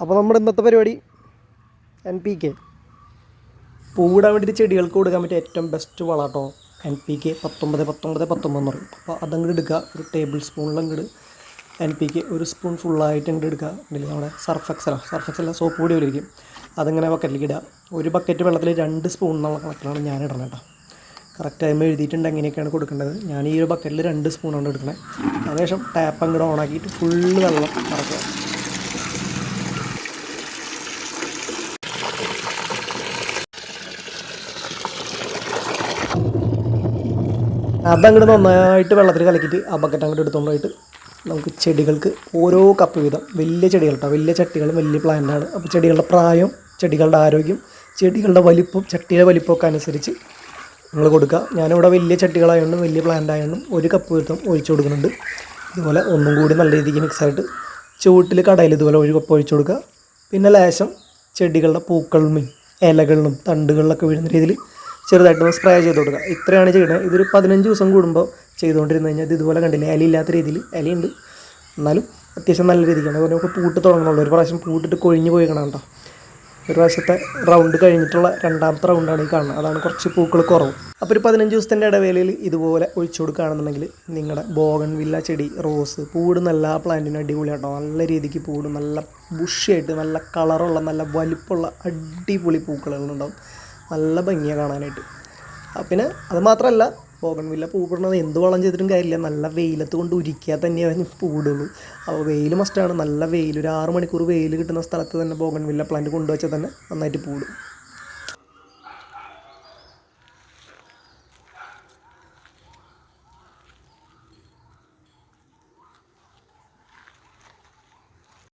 അപ്പോൾ നമ്മുടെ ഇന്നത്തെ പരിപാടി എൻ പി കെ പൂവിടാൻ വേണ്ടിയിട്ട് ചെടികൾക്ക് കൊടുക്കാൻ പറ്റിയ ഏറ്റവും ബെസ്റ്റ് വളാട്ടോ എൻ പി കെ പത്തൊമ്പത് പത്തൊമ്പത് പത്തൊമ്പത് എന്ന് പറയും. അപ്പോൾ അതങ്ങോട്ട് എടുക്കുക ഒരു ടേബിൾ സ്പൂണിൽ അങ്ങോട്ട് എൻ പി കെ ഒരു സ്പൂൺ ഫുള്ളായിട്ട് അങ്ങോട്ട് എടുക്കുക ഉണ്ടല്ലേ നമ്മുടെ Surf Excel Surf Excel soap പൊടി പോലെ ഇരിക്കും അതിങ്ങനെ ബക്കറ്റിലേക്ക് ഇടുക. ഒരു ബക്കറ്റ് വെള്ളത്തിൽ രണ്ട് സ്പൂൺ എന്നുള്ള കണക്കിലാണ് ഞാൻ ഇടണം കേട്ടോ കറക്റ്റ് ടൈം എഴുതിയിട്ടുണ്ട്. എങ്ങനെയൊക്കെയാണ് കൊടുക്കേണ്ടത്. ഞാൻ ഈ ഒരു ബക്കറ്റിൽ രണ്ട് സ്പൂണാണ് എടുക്കണേ. അതിനുശേഷം ടാപ്പ് അങ്ങോട്ട് ഓണാക്കിയിട്ട് ഫുള്ള് വെള്ളം നിറയ്ക്കുക. അതങ്ങോട്ട് നന്നായിട്ട് വെള്ളത്തിൽ കലക്കിയിട്ട് ആ ബക്കറ്റ് അങ്ങോട്ട് എടുത്തുകൊണ്ടായിട്ട് നമുക്ക് ചെടികൾക്ക് ഓരോ കപ്പ് വീതം. വലിയ ചെടികൾ കേട്ടോ വലിയ ചട്ടികളും വലിയ പ്ലാന്റാണ് അപ്പോൾ ചെടികളുടെ പ്രായം ചെടികളുടെ ആരോഗ്യം ചെടികളുടെ വലിപ്പം ചട്ടിയുടെ വലിപ്പമൊക്കെ അനുസരിച്ച് നിങ്ങൾ കൊടുക്കുക ഞാനിവിടെ വലിയ ചട്ടികളായതുകൊണ്ടും വലിയ പ്ലാന്റ് ഒരു കപ്പ് വീതം ഒഴിച്ചു കൊടുക്കുന്നുണ്ട്. ഇതുപോലെ ഒന്നും കൂടി നല്ല രീതിക്ക് മിക്സായിട്ട് ചുവട്ടിൽ കടയിൽ ഇതുപോലെ ഒരു കപ്പ് ഒഴിച്ചു കൊടുക്കുക പിന്നെ ലേശം ചെടികളുടെ പൂക്കളിലും ഇലകളിലും തണ്ടുകളിലൊക്കെ വീഴുന്ന രീതിയിൽ ചെറുതായിട്ടൊന്ന് സ്പ്രേ ചെയ്ത് കൊടുക്കുക. ഇത്രയാണ് ചെയ്യുന്നത്. ഇതൊരു പതിനഞ്ച് ദിവസം കൂടുമ്പോൾ ചെയ്തുകൊണ്ടിരുന്നു കഴിഞ്ഞാൽ ഇതുപോലെ ഇതുപോലെ കണ്ടില്ലേ? ഇല്ലാത്ത രീതിയിൽ ഇലയുണ്ട് എന്നാലും അത്യാവശ്യം നല്ല രീതിക്കാണ്. അതുപോലെ നമുക്ക് പൂട്ട് തുടങ്ങുന്നുള്ളൂ ഒരു പ്രാവശ്യം പൂട്ടിട്ട് കൊഴിഞ്ഞ് പോയി കാണാം കേട്ടോ ഒരു പ്രാവശ്യത്തെ റൗണ്ട് കഴിഞ്ഞിട്ടുള്ള രണ്ടാമത്തെ റൗണ്ടാണ് ഈ കാണുന്നത്. അതാണ് കുറച്ച് പൂക്കൾ കുറവ്. അപ്പോൾ ഒരു പതിനഞ്ച് ദിവസത്തിന്റെ ഇടവേളയിൽ ഇതുപോലെ ഒഴിച്ചു കൊടുക്കുകയാണെന്നുണ്ടെങ്കിൽ നിങ്ങളുടെ ബോഗൺ വില്ല ചെടി റോസ് പൂടുന്ന എല്ലാ പ്ലാന്റിനും അടിപൊളിയാട്ടോ നല്ല രീതിക്ക് പൂടും നല്ല ബുഷിയായിട്ട് നല്ല കളറുള്ള നല്ല വലിപ്പമുള്ള അടിപൊളി പൂക്കളുണ്ടാവും നല്ല ഭംഗിയാണ് കാണാനായിട്ട്. പിന്നെ അത് മാത്രമല്ല ബോഗൺവില്ല വില്ല പൂവിടുന്നത് എന്ത് വളം ചെയ്തിട്ടും കാര്യമില്ല. നല്ല വെയിലത്ത് കൊണ്ട് ഉരിക്കാൻ തന്നെ അതിന് പൂടുള്ളൂ അപ്പോൾ വെയിൽ മസ്റ്റാണ് നല്ല വെയിൽ ഒരു ആറ് മണിക്കൂർ വെയിൽ കിട്ടുന്ന സ്ഥലത്ത് തന്നെ ബോഗൺവില്ല പ്ലാന്റ് കൊണ്ടുവച്ചാൽ തന്നെ നന്നായിട്ട് പൂടും